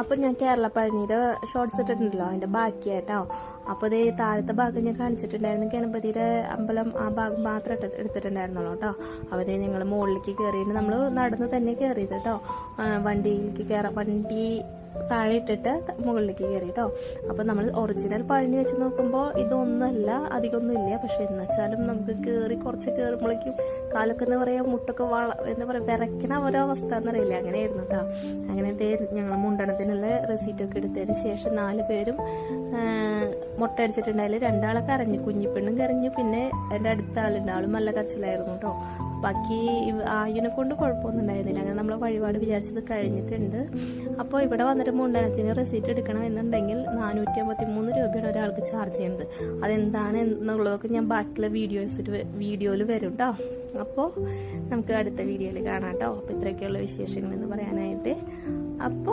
അപ്പോൾ ഞാൻ കേരള പഴനിയുടെ ഷോർട്സ് ഇട്ടിട്ടുണ്ടല്ലോ അതിന്റെ ബാക്കിയായിട്ടോ. അപ്പോൾ ഇതേ താഴത്തെ ഭാഗം ഞാൻ കാണിച്ചിട്ടുണ്ടായിരുന്നു ഗണപതിയുടെ അമ്പലം ആ ഭാഗം മാത്രം ഇട്ട് എടുത്തിട്ടുണ്ടായിരുന്നുള്ളൂ കേട്ടോ. അപ്പോൾ ഇതേ ഞങ്ങൾ മുകളിലേക്ക് കയറിയിട്ട് നമ്മൾ നടന്ന് തന്നെ കയറിയത് കേട്ടോ. വണ്ടിയിലേക്ക് കയറാം വണ്ടി താഴെ ഇട്ടിട്ട് മുകളിലേക്ക് കയറി കേട്ടോ അപ്പോൾ നമ്മൾ ഒറിജിനൽ പഴനി വെച്ച് നോക്കുമ്പോൾ ഇതൊന്നുമല്ല അധികമൊന്നും ഇല്ല പക്ഷെ എന്നുവെച്ചാലും നമുക്ക് കയറി കുറച്ച് കയറുമ്പോഴേക്കും കാലൊക്കെ എന്താ പറയുക മുട്ടൊക്കെ വള എന്താ പറയുക വിറയ്ക്കണ ഓരോ അവസ്ഥ എന്നറിയില്ല അങ്ങനെയായിരുന്നു കേട്ടോ അങ്ങനെ ഞങ്ങൾ മുണ്ടണത്തിനുള്ള റെസീറ്റൊക്കെ എടുത്തതിന് ശേഷം നാല് പേരും മുട്ട അടിച്ചിട്ടുണ്ടായാലും രണ്ടാളെ കരഞ്ഞു. കുഞ്ഞിപ്പെണ്ണും കരഞ്ഞു. പിന്നെ എന്റെ അടുത്ത ആളുണ്ട്. ആളും നല്ല കരച്ചിലായിരുന്നു കേട്ടോ. ബാക്കി ആയുനെ കൊണ്ട് കുഴപ്പമൊന്നും ഉണ്ടായിരുന്നില്ല. അങ്ങനെ നമ്മളെ വഴിപാട് വിചാരിച്ചത് കഴിഞ്ഞിട്ടുണ്ട്. അപ്പോൾ ഇവിടെ വന്നിട്ട് മുണ്ടനത്തിന് റെസീറ്റ് എടുക്കണം എന്നുണ്ടെങ്കിൽ നാനൂറ്റി അമ്പത്തി മൂന്ന് രൂപയാണ് ഒരാൾക്ക് ചാർജ് ചെയ്യുന്നത്. അതെന്താണ് എന്നുള്ളതൊക്കെ ഞാൻ ബാക്കിയുള്ള വീഡിയോസിൽ വീഡിയോയിൽ വരും കേട്ടോ അപ്പോൾ നമുക്ക് അടുത്ത വീഡിയോയിൽ കാണാം കേട്ടോ അപ്പോൾ ഇത്രയൊക്കെയുള്ള വിശേഷങ്ങൾ എന്ന് പറയാനായിട്ട്. അപ്പോൾ